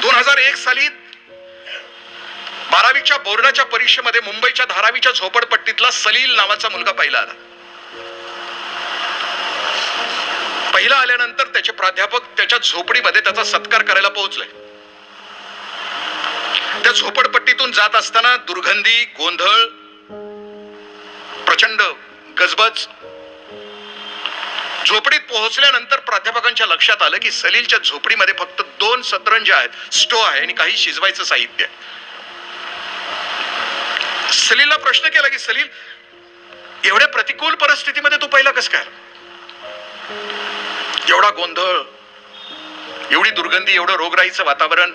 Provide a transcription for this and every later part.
दोन हजार एक साली बारावीच्या बोर्डाच्या परीक्षेमध्ये मुंबईच्या धारावीच्या झोपडपट्टीतला सलील नावाचा मुलगा पहिला आला. पहिला आल्यानंतर त्याचे प्राध्यापक त्याच्या झोपडीमध्ये त्याचा सत्कार करायला पोहोचले. त्या झोपडपट्टीतून जात असताना दुर्गंधी गोंधळ प्रचंड गजबज झोपडीत पोहोचल्यानंतर प्राध्यापकांच्या लक्षात आलं की सलीलच्या झोपडीमध्ये फक्त दोन सतरंज आहेत. स्टो आहे आणि काही शिजवायचं साहित्य आहे. सलीलला प्रश्न केला की सलील एवढ्या प्रतिकूल परिस्थितीमध्ये तू पहिला कस काय एवढा गोंधळ एवढी दुर्गंधी एवढं रोगराईचं वातावरण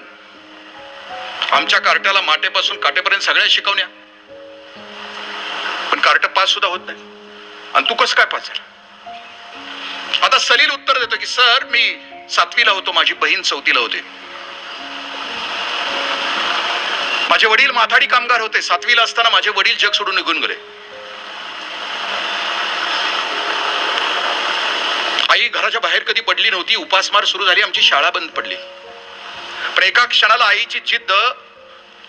आमच्या कार्टाला माटेपासून काटेपर्यंत सगळ्या शिकवण्या. पण कार्ट पास सुद्धा होत नाही. आणि तू कसं काय पास झाला? आता सलील उत्तर देतो की सर मी सातवीला होतो माझी बहीण चौथीला होते. माझे वडील माथाडी कामगार होते. सातवीला असताना माझे वडील जग सोडून निघून गेले. आई घराच्या बाहेर कधी पडली नव्हती. उपासमार सुरू झाली. आमची शाळा बंद पडली. पण एका क्षणाला आईची जिद्द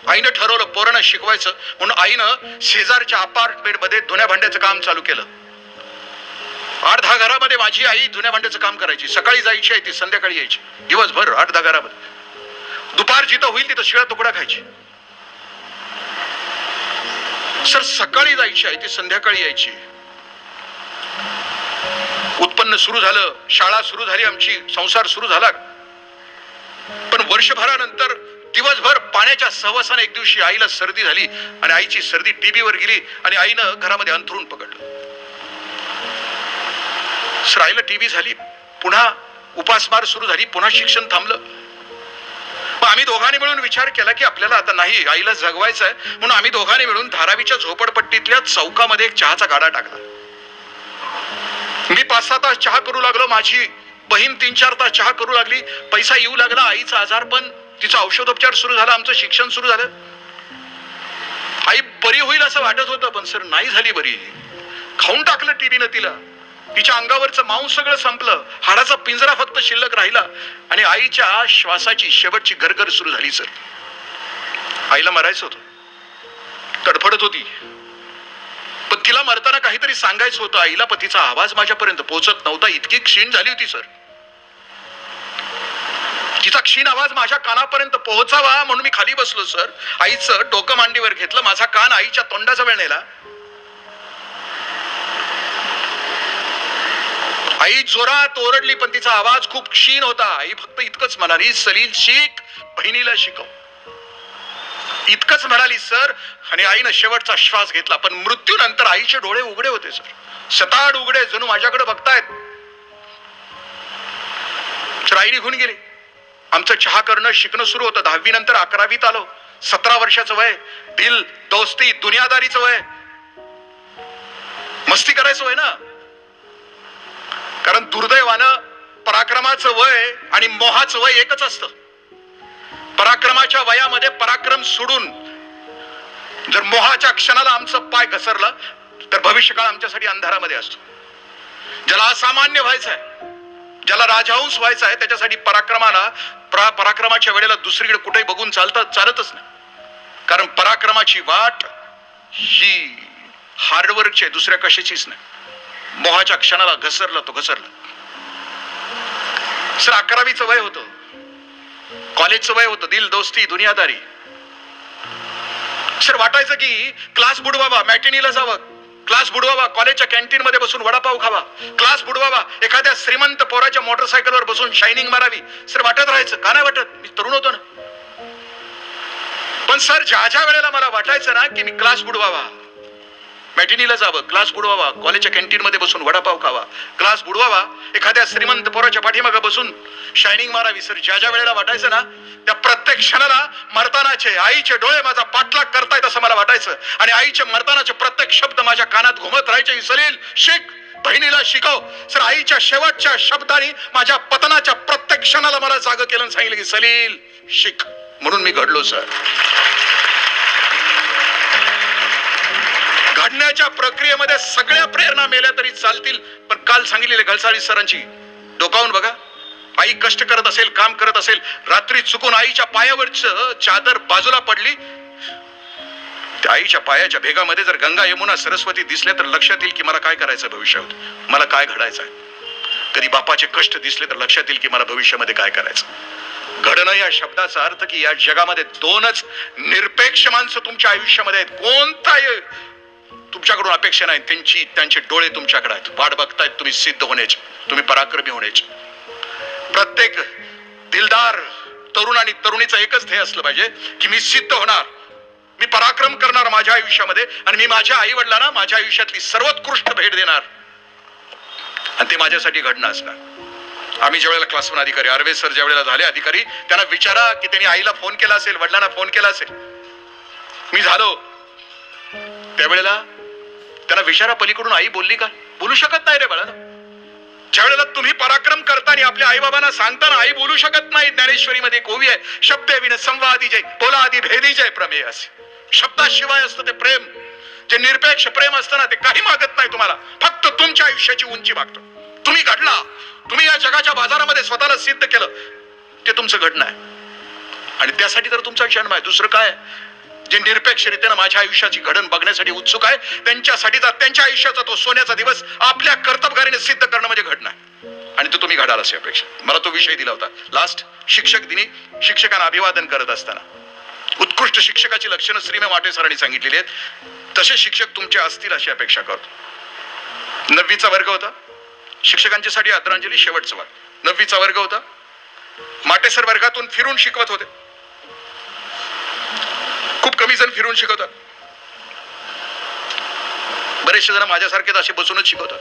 आईनं ठरवलं पोरांना शिकवायचं. म्हणून आईनं शेजारच्या अपार्टमेंटमध्ये धुण्या भांड्याचं काम चालू केलं. अर्धा घरामध्ये माझी आई धुण्या भांड्याचं काम करायची. सकाळी जायची आहे ती संध्याकाळी यायची. दिवसभर अर्धा घरामध्ये. दुपार जिथं होईल तिथं शिळा तुकडा खायची. सर सकाळी जायची आहे ती संध्याकाळी यायची. उत्पन्न सुरू झालं शाळा सुरू झाली आमची संसार सुरू झाला. पण वर्षभरानंतर दिवसभर पाण्याच्या सहवासाने एक दिवशी आईला सर्दी झाली आणि आईची सर्दी टीबीवर गेली आणि आईनं घरामध्ये अंथरून पकडलं. सर आईला टीबी झाली पुन्हा उपासमार सुरू झाली पुन्हा शिक्षण थांबलं. मग आम्ही दोघांनी मिळून विचार केला की आपल्याला आता नाही आईला जगवायचं आहे म्हणून आम्ही दोघांनी मिळून धारावीच्या झोपडपट्टीतल्या चौकामध्ये एक चहाचा गाडा टाकला. मी पाच सहा तास चहा करू लागलो माझी बहीण तीन चार तास चहा करू लागली पैसा येऊ लागला आईचा आजार पण तिचा औषधोपचार सुरू झाला आमचं शिक्षण सुरू झालं. आई बरी होईल असं वाटत होतं पण सर नाही झाली बरी. खाऊन टाकलं टीव्हीनं तिला. तिच्या अंगावरचं मांस सगळं संपलं. हाडाचा पिंजरा फक्त शिल्लक राहिला. आणि आईच्या श्वासाची शेवटची गरगर सुरू झाली सर. आईला मरायचं होतं. तडफडत होती. पण तिला मरताना काहीतरी सांगायचं होतं. आईला पतीचा तिचा आवाज माझ्यापर्यंत पोहोचत नव्हता. इतकी क्षीण झाली होती सर. तिचा क्षीण आवाज माझ्या कानापर्यंत पोहोचावा म्हणून मी खाली बसलो सर. आईचं डोकं मांडीवर घेतलं. माझा कान आईच्या तोंडाजवळ नेला. आई जोरात ओरडली पण तिचा आवाज खूप क्षीण होता. आई फक्त इतकंच म्हणाली सलील शिक बहिणीला शिकव. इतकंच म्हणाली सर आणि आईनं शेवटचा श्वास घेतला पण मृत्यूनंतर आईचे डोळे उघडे होते सर. सताड उघडे जणू माझ्याकडे बघतायत. तर आई निघून गेली. आमचं चहा करणं शिकणं सुरू होतं. दहावी नंतर अकरावीत आलो. सतरा वर्षाचं वय. दिल दोस्ती दुनियादारीचं वय. मस्ती करायचं वय ना? कारण दुर्दैवानं पराक्रमाचं वय आणि मोहाचं वय एकच असतं. पराक्रमाच्या वयामध्ये पराक्रम सोडून जर मोहाच्या क्षणाला आमचं पाय घसरलं तर भविष्यकाळ आमच्यासाठी अंधारामध्ये असतो. ज्याला असामान्य व्हायचं आहे ज्याला राजहंस व्हायचं आहे त्याच्यासाठी पराक्रमाला परा पराक्रमाच्या वेळेला दुसरीकडे कुठेही बघून चालतं चालतच नाही. कारण पराक्रमाची वाट ही हार्डवर्कची आहे दुसऱ्या कशाचीच नाही. मोहाच्या क्षणाला घसरला तो घसरला. सर अकरावीचं वय होतं. कॉलेजचं वय होतं. दिल दोस्ती दुनियादारी. सर वाटायचं की क्लास बुडवावा मॅटिनीला जावं. क्लास बुडवावा कॉलेजच्या कॅन्टीन मध्ये बसून वडापाव खावा. क्लास बुडवावा एखाद्या श्रीमंत पोराच्या मोटरसायकलवर बसून शायनिंग मारावी. सर वाटत राहायचं. का नाही वाटत? मी तरुण होतो ना. पण सर ज्या ज्या वेळेला मला वाटायचं ना की मी क्लास बुडवावा मॅटिनीला जावं क्लास बुडवावा कॉलेजच्या कॅन्टीन मध्ये बसून वडापाव खावा. क्लास बुडवावा एखाद्या श्रीमंत पोराच्या पाठीमागे बसून शायनिंग मारावी. सर ज्या ज्या वेळेला वाटायचं ना त्या प्रत्येक क्षणाला मरतानाचे आईचे डोळे माझा पाठलाग करतायत असं मला वाटायचं. आणि आईचे मरतानाचे प्रत्येक शब्द माझ्या कानात घुमत राहायचे. सलील शिक बहिणीला शिकव. सर आईच्या शेवटच्या शब्दाने माझ्या पतनाच्या प्रत्येक क्षणाला मला जाग केलं सांगितलं की सलील शिक. म्हणून मी घडलो सर. घडण्याच्या प्रक्रियेमध्ये सगळ्या प्रेरणा मेल्या तरी चालतील. पण काल सांगितलेले घलसाळी सरांची डोकावून बघा. आई कष्ट करत असेल काम करत असेल रात्री चुकून आईच्या पायावरच चादर बाजूला पडली. त्या आईच्या पायाच्या भेगामध्ये जर गंगा यमुना सरस्वती दिसल्या तर लक्षात येईल की मला काय करायचं भविष्यात. मला काय घडायचं आहे? कधी बापाचे कष्ट दिसले तर लक्षात येईल की मला भविष्यामध्ये काय करायचं घडणं या शब्दाचा अर्थ की या जगामध्ये दोनच निरपेक्ष माणसं तुमच्या आयुष्यामध्ये आहेत. कोणताही तुमच्याकडून अपेक्षा नाही. त्यांची त्यांचे डोळे तुमच्याकडे आहेत. वाट बघतायत तुम्ही सिद्ध होण्याचे. तुम्ही पराक्रमी होण्याचे. प्रत्येक दिलदार तरुण आणि तरुणीचं एकच ध्येय असलं पाहिजे की मी सिद्ध होणार. मी पराक्रम करणार माझ्या आयुष्यामध्ये आणि मी माझ्या आई वडिलांना माझ्या आयुष्यातली सर्वोत्कृष्ट भेट देणार. आणि ते माझ्यासाठी घडणं असणार. आम्ही ज्यावेळेला क्लासवन अधिकारी अरवे सर ज्यावेळेला झाले अधिकारी त्यांना विचारा की त्यांनी आईला फोन केला असेल वडिलांना फोन केला असेल. मी झालो. त्यावेळेला त्यांना विचारा पलीकडून आई बोलली का? बोलू शकत नाही रे बाळा ज्या वेळेला तुम्ही पराक्रम करताना आपल्या आई बाबांना सांगताना आई बोलू शकत नाही. ज्ञानेश्वरी मध्ये कोवी आहे. शब्द विन संवादी जय बोला आधी भेदी जय प्रमेय असे. शब्दाशिवाय असतं ते प्रेम. जे निरपेक्ष प्रेम असतं ना ते काही मागत नाही तुम्हाला. फक्त तुमच्या आयुष्याची उंची मागतो. तुम्ही घडला. तुम्ही या जगाच्या बाजारामध्ये स्वतःला सिद्ध केलं. ते तुमचं घडणं आहे. आणि त्यासाठी तर तुमचा जन्म आहे दुसरं काय जे निरपेक्ष रीतीनं माझ्या आयुष्याची घडण बघण्यासाठी उत्सुक आहे त्यांच्यासाठीचा त्यांच्या आयुष्याचा तो सोन्याचा दिवस आपल्या कर्तबगारीने सिद्ध करणं म्हणजे घडणं आहे. आणि तो तुम्ही घडाल अशी अपेक्षा. मला तो विषय दिला होता. लास्ट शिक्षक दिनी शिक्षकांना अभिवादन करत असताना. उत्कृष्ट शिक्षकाची लक्षणं श्रीमे वाटे सरांनी सांगितलेली आहेत. तसे शिक्षक तुमचे असतील अशी अपेक्षा करतो. नववीचा वर्ग होता. शिक्षकांच्यासाठी आदरांजली शेवटचा वर्ग नववीचा वर्ग होता. माटेसर वर्गातून फिरून शिकवत होते. खूप कमी जण फिरून शिकवतात. बरेचसे जण माझ्यासारखेच असे बसूनच शिकवतात.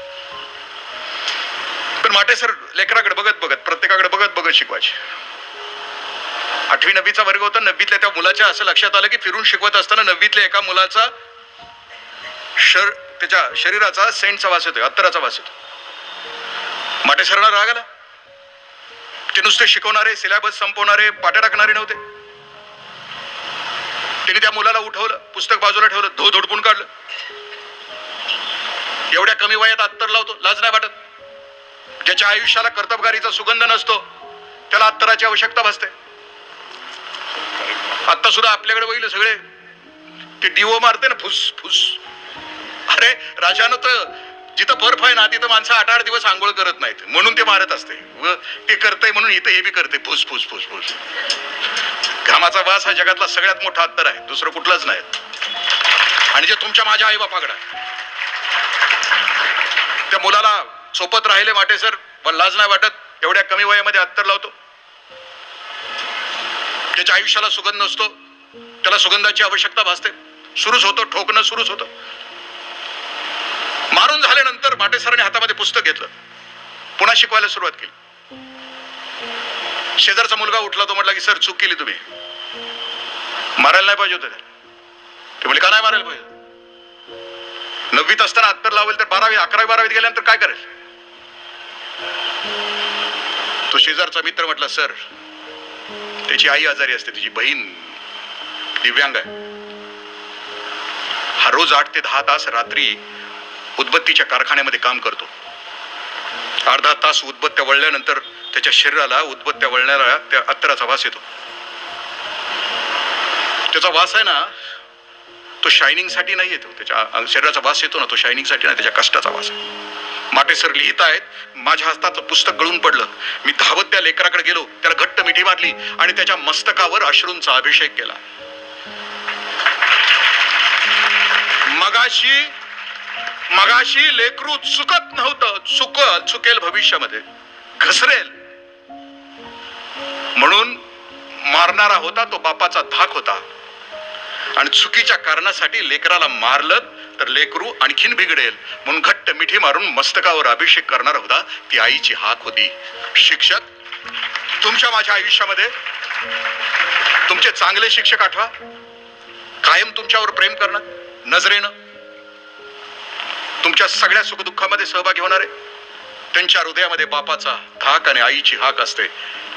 पण माटे सर लेकराकडे बघत बघत प्रत्येकाकडे बघत बघत शिकवायचे. आठवी नववीचा वर्ग होता नववीतल्या त्या मुलाच्या असं लक्षात आलं की फिरून शिकवत असताना नववीतल्या एका मुलाचा शर त्याच्या शरीराचा सेंटचा वास येतोय अत्तराचा वास येतो माटे सरांना राग आला. ते नुसते शिकवणारे सिलेबस संपवणारे पाट्या टाकणारे नव्हते. त्यांनी त्या मुलाला उठवलं पुस्तक बाजूला ठेवलं धो धोडपून काढलं. एवढ्या कमी वयात अत्तर लावतो लाज नाही वाटत. ज्याच्या आयुष्याला कर्तबगारीचा सुगंध नसतो त्याला अत्तराची आवश्यकता भासते. आत्ता सुद्धा आपल्याकडे होईल सगळे. ते डिओ मारते ना फुस फुस. अरे राजानं तर जिथं बर्फ आहे ना तिथं माणसं आठ आठ दिवस आंघोळ करत नाहीत. म्हणून ते मारत असते. व ते करतंय म्हणून इथं हे बी करते. फुस फुस फुस फुस. घामाचा वास हा जगातला सगळ्यात मोठा अत्तर आहे. दुसरं कुठलंच नाही. आणि जे तुमच्या माझ्या आई बापाकडे आहे. त्या मुलाला सोपत राहिले वाटे सर. पण लाज नाही वाटत. एवढ्या कमी वयामध्ये अत्तर लावतो. त्याच्या आयुष्याला सुगंध नसतो त्याला सुगंधाची आवश्यकता भासते. सुरूच होतं ठोकणं सुरूच होतं. मारून झाल्यानंतर बाटेसरांनी हातामध्ये पुस्तक घेतलं. पुन्हा शिकवायला सुरुवात केली. शेजारचा मुलगा उठला तो म्हटला की सर चूक केली तुम्ही. मारायला नाही पाहिजे होतं. त्याला. ते म्हणजे का नाही मारायला पाहिजे नववीत असताना अत्तर लावेल तर बारावी अकरावी बारावीत गेल्यानंतर काय करेल? तो शेजारचा मित्र म्हटला सर त्याची आई आजारी असते तिची बहीण दिव्यांग आहे. हा रोज आठ ते दहा तास रात्री उदबत्तीच्या कारखान्यामध्ये काम करतो. अर्धा तास उदबत्त्या वळल्यानंतर त्याच्या शरीराला उदबत्त्या वळणाऱ्या त्या अत्तराचा वास येतो. त्याचा वास आहे ना तो शायनिंगसाठी नाही येतो. त्याच्या शरीराचा वास येतो ना तो शायनिंगसाठी नाही त्याच्या कष्टाचा वास आहे. माटे सर लिहित आहेत. माझ्या हस्ताचं पुस्तक गळून पडलं. मी धावत त्या लेकराकडे गेलो. त्याला घट्ट मिठी मारली आणि त्याच्या मस्तकावर अश्रूंचा अभिषेक केला. मगाशी मगाशी लेकरू चुकत नव्हतं. चुक चुकेल भविष्यामध्ये. घसरेल. म्हणून मारणारा होता तो बापाचा धाक होता. आणि चुकीच्या कारणासाठी लेकराला मारलं तर लेकरू आणखीन बिघडेल म्हणून घट्ट मिठी मारून मस्तकावर अभिषेक करणार होता ती आईची हाक होती. शिक्षक तुमच्या माझ्या आयुष्यामध्ये तुमचे चांगले शिक्षक आठवा. कायम तुमच्यावर प्रेम करणं नजरेनं तुमच्या सगळ्या सुखदुःखामध्ये सहभागी होणारे. त्यांच्या हृदयामध्ये बापाचा धाक आणि आईची हाक असते.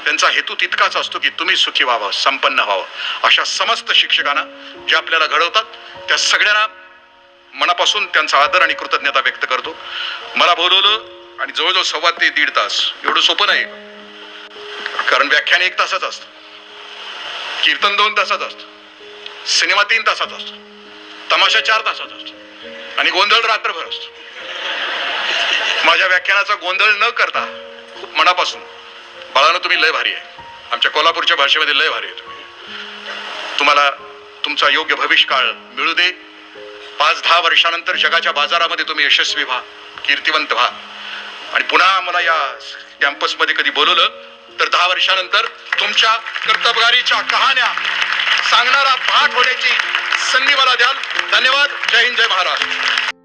त्यांचा हेतू तितकाच असतो की तुम्ही सुखी व्हावं संपन्न व्हावं. अशा समस्त शिक्षकांना जे आपल्याला घडवतात त्या सगळ्यांना मनापासून त्यांचा आदर आणि कृतज्ञता व्यक्त करतो. मला बोलवलं आणि जवळजवळ सव्वा ते दीड तास. एवढं सोपं नाही. कारण व्याख्यान एक तासाच असतं. कीर्तन दोन तासाच असतं. सिनेमा तीन तासाचा असतो. तमाशा चार तासाचा असतो. आणि गोंधळ रात्रभर असतो. माझ्या व्याख्यानाचा गोंधळ न करता खूप मनापासून बाळानं तुम्ही लय भारी आहे. आमच्या कोल्हापूरच्या भाषेमध्ये लय भारी आहे तुम्ही. तुम्हाला तुमचा योग्य भविष्यकाळ मिळू दे. पाच दहा वर्षानंतर जगाच्या बाजारामध्ये तुम्ही यशस्वी व्हा कीर्तिवंत व्हा. आणि पुन्हा मला या कॅम्पसमध्ये कधी बोलवलं तर दहा वर्षानंतर तुमच्या कर्तबगारीच्या कहाण्या सांगणारा पाठ होण्याची संधी मला द्याल. धन्यवाद. जय हिंद जय महाराष्ट्र.